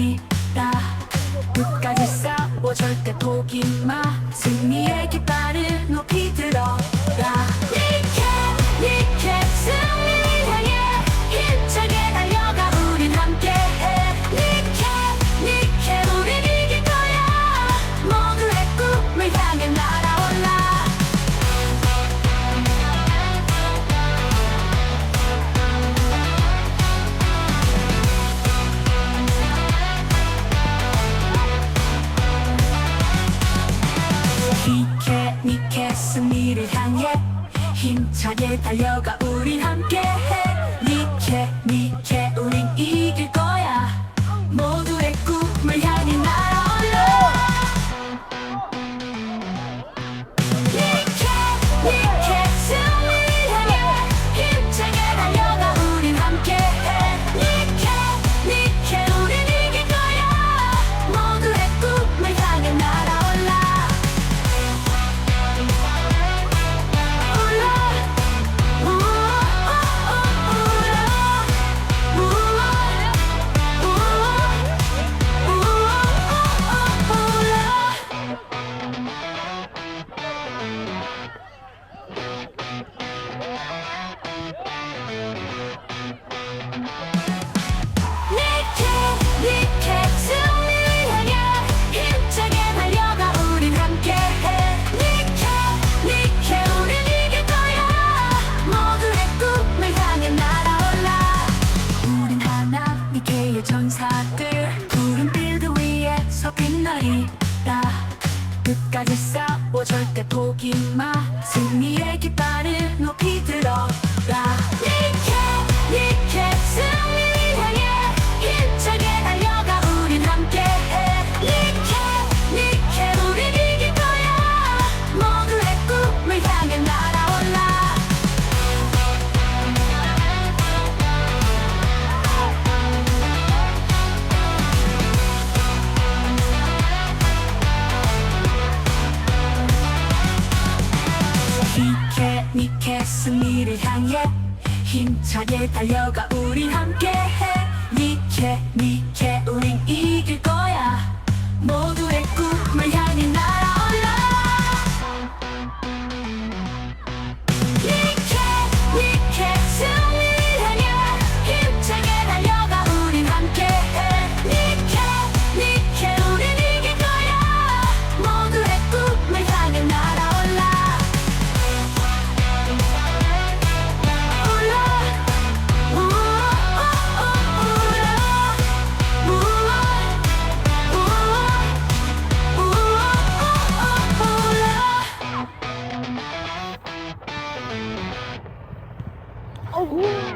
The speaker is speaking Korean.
아니다. 끝까지 싸워 절대 포기 마. 힘차게 달려가 우리 함께해. 이다 끝까지 싸워 절대 포기 마 승리의 깃발을 높이 들어라. 힘차게 달려가 우리 함께해. Ooh.